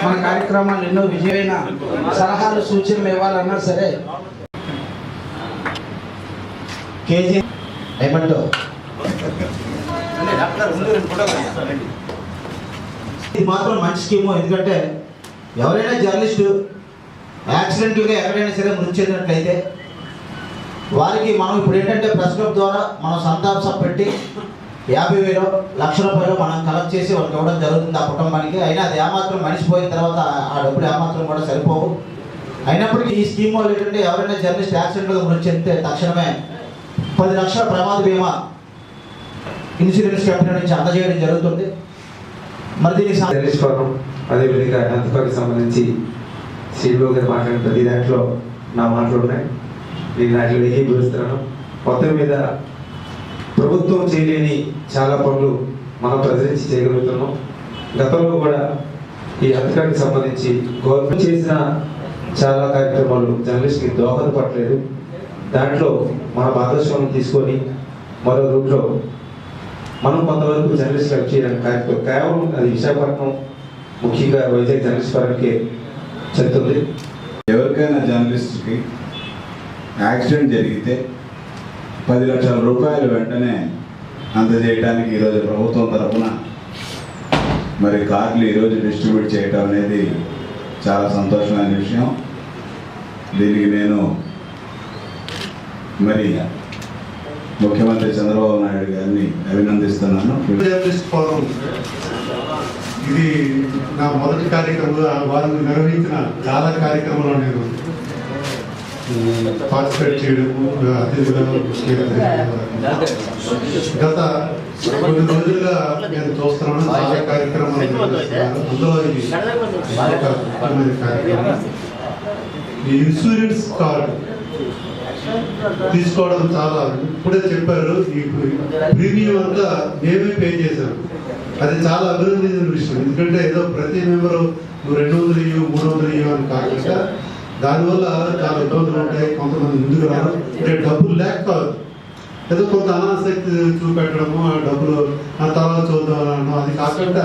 మన కార్యక్రమాలు ఎన్నో విజయమైన సలహాలు సూచనలు ఇవ్వాలన్నా సరే కేజీ ఏమంటావు ఇది మాత్రం మంచి స్కీము. ఎందుకంటే ఎవరైనా జర్నలిస్టు యాక్సిడెంట్లుగా ఎవరైనా సరే మృతి చెందినట్లయితే వారికి మనం ఇప్పుడు ఏంటంటే ప్రెస్ క్లబ్ ద్వారా మనం సంతాప సభ పెట్టి యాభై వేలు లక్ష రూపాయలు మనం కలెక్ట్ చేసి వాళ్ళకి ఇవ్వడం జరుగుతుంది ఆ కుటుంబానికి. అయినా అది ఏమాత్రం మనిషి పోయిన తర్వాత ఆ డబ్బులు ఏమాత్రం కూడా సరిపోవు. అయినప్పటికీ ఈ స్కీమ్ వాళ్ళు ఏంటంటే ఎవరైనా జర్నలిస్ట్ యాక్సిడెంట్గా మృతి చెందితే తక్షణమే పది లక్షల ప్రమాద బీమా ఇన్సూరెన్స్ కంపెనీ నుంచి అందజేయడం జరుగుతుంది. మరి దీనికి సం- జర్నలిస్ట్ అదేవిధంగా హెల్త్ సంబంధించి శ్రీలో గారు మాట్లాడిన ప్రతి దాంట్లో నా మాటలు ఉన్నాయి. నేను దాంట్లో ఏకీభవిస్తున్నాను మొత్తం మీద ప్రభుత్వం చేయలేని చాలా పనులు మనం ప్రజలించి చేయగలుగుతున్నాం. గతంలో కూడా ఈ హెల్త్ సంబంధించి గవర్నమెంట్ చేసిన చాలా కార్యక్రమాలు జర్నలిస్ట్కి దోహదపడలేదు. దాంట్లో మన భాగస్వామ్యం తీసుకొని మరో రూట్లో మనం కొంతవరకు జర్నలిస్ట్ హెల్ప్ చేయడానికి కార్యక్రమం కేవలం అది విశాఖపట్నం ముఖ్యంగా వైజాగ్ జర్నలిస్ట్ పరంకే చెప్తుంది. ఎవరికైనా జర్నలిస్ట్కి యాక్సిడెంట్ జరిగితే పది లక్షల రూపాయలు వెంటనే అందజేయడానికి ఈరోజు ప్రభుత్వం తరఫున మరి కార్డులు ఈరోజు డిస్ట్రిబ్యూట్ చేయటం అనేది చాలా సంతోషమైన విషయం. దీనికి నేను మరి ముఖ్యమంత్రి చంద్రబాబు నాయుడు గారిని అభినందిస్తున్నాను. ఫోరం ఇది నా మొదటి కార్యక్రమం వారు నిర్వహించిన చాలా కార్యక్రమాలు నేను పార్టిసిపేట్ చేయడం అతిథిగా గత కొన్ని రోజులుగా నేను చూస్తున్నాను చాలా కార్యక్రమాలు అందులో ఇది ముఖ్యమైన కార్యక్రమం. ఈ ఇన్సూరెన్స్ కార్డు తీసుకోవడం చాలా ఇప్పుడే చెప్పారు ఈ ప్రీమియం అంతా మేమే పే చేశాం. అది చాలా అభివృద్ధి చెందిన విషయం. ఎందుకంటే ఏదో ప్రతి మెంబరు నువ్వు రెండు వందలు ఇవ్వు మూడు వందలు ఇవ్వు అని కాకుండా దానివల్ల చాలా ఇబ్బందులు ఉంటాయి కొంతమంది ముందుకు రావడం అంటే డబ్బులు లేక కాదు. ఏదో కొంత అనాసక్తి చూపెట్టడము ఆ డబ్బులు ఆ తర్వాత చూద్దాం అనడం. అది కాకుండా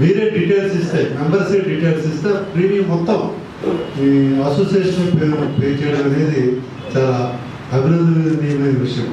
మీరే డీటెయిల్స్ ఇస్తే మెంబర్స్ డీటెయిల్స్ ఇస్తే ప్రీమియం మొత్తం ఈ అసోసియేషన్ పేరు పే చేయడం అనేది చాలా అభినందనీయమైన విషయం.